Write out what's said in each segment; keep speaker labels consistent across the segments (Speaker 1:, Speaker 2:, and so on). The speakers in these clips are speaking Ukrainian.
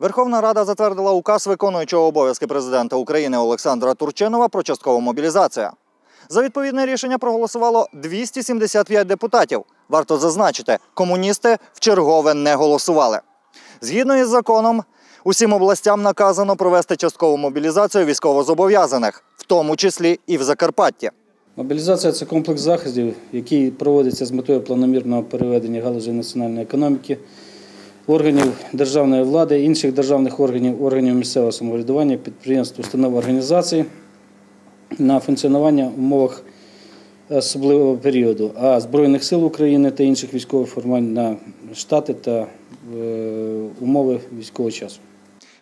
Speaker 1: Верховна Рада затвердила указ виконуючого обов'язки президента України Олександра Турчинова про часткову мобілізацію. За відповідне рішення проголосувало 275 депутатів. Варто зазначити, комуністи в чергове не голосували. Згідно із законом, усім областям наказано провести часткову мобілізацію військовозобов'язаних, в тому числі і в Закарпатті.
Speaker 2: Мобілізація це комплекс заходів, який проводиться з метою планомірного переведення галузі національної економіки, органів державної влади, інших державних органів, органів місцевого самоврядування, підприємств, установ організацій на функціонування в умовах особливого періоду, а Збройних сил України та інших військових формувань на штати та е, умови військового часу.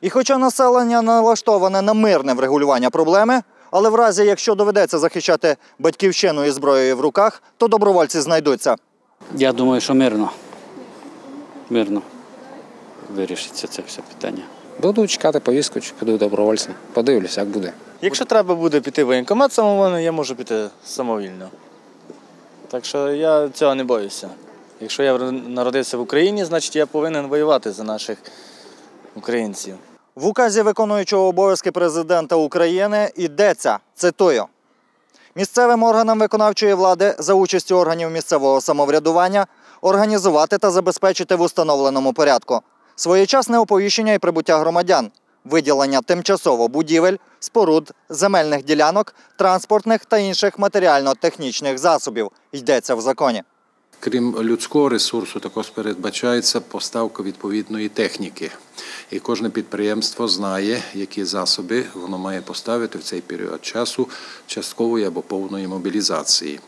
Speaker 1: І хоча населення налаштоване на мирне врегулювання проблеми, але в разі, якщо доведеться захищати батьківщину із зброєю в руках, то добровольці знайдуться.
Speaker 3: Я думаю, що мирно. Мирно вирішиться це все питання.
Speaker 4: Буду чекати повістку, чи піду добровольцем. Подивлюся, як буде.
Speaker 5: Якщо треба буде піти в воєнкомат самовільно, я можу піти самовільно. Так що я цього не боюся. Якщо я народився в Україні, значить я повинен воювати за наших українців.
Speaker 1: В указі виконуючого обов'язки президента України йдеться, цитую, місцевим органам виконавчої влади за участю органів місцевого самоврядування організувати та забезпечити в установленому порядку своєчасне оповіщення і прибуття громадян, виділення тимчасово будівель, споруд, земельних ділянок, транспортних та інших матеріально-технічних засобів. Йдеться в законі.
Speaker 6: Крім людського ресурсу, також передбачається поставка відповідної техніки. І кожне підприємство знає, які засоби воно має поставити в цей період часу часткової або повної мобілізації.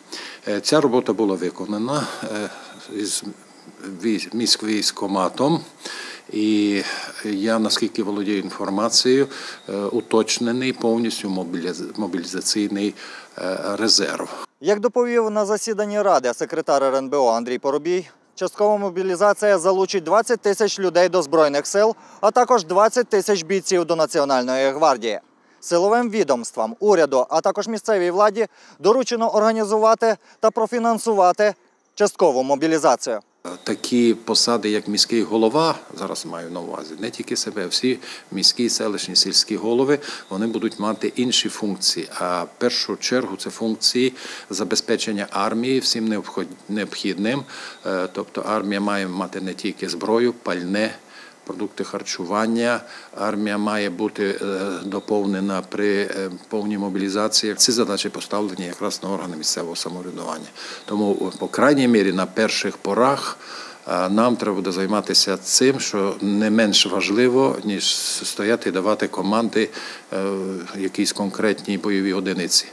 Speaker 6: Е, Ця робота була виконана е, вій- міськвійськоматом. І я, наскільки володію інформацією, е, уточнений повністю мобіліз- мобілізаційний е, резерв.
Speaker 1: Як доповів на засіданні Ради секретар РНБО Андрій Поробій, часткова мобілізація залучить 20 тисяч людей до Збройних сил, а також 20 тисяч бійців до Національної гвардії. Силовим відомствам, уряду, а також місцевій владі доручено організувати та профінансувати часткову мобілізацію.
Speaker 6: Такі посади, як міський голова, зараз маю на увазі, не тільки себе, всі міські, селищні, сільські голови, вони будуть мати інші функції. А в першу чергу це функції забезпечення армії всім необхідним. Е, Тобто армія має мати не тільки зброю, пальне. Продукти харчування, армія має бути е, доповнена при е, повній мобілізації. Ці задачі поставлені якраз на органи місцевого самоврядування. Тому, по крайній мірі, на перших порах е, нам треба буде займатися цим, що не менш важливо, ніж стояти і давати команди е, якійсь конкретній бойовій одиниці.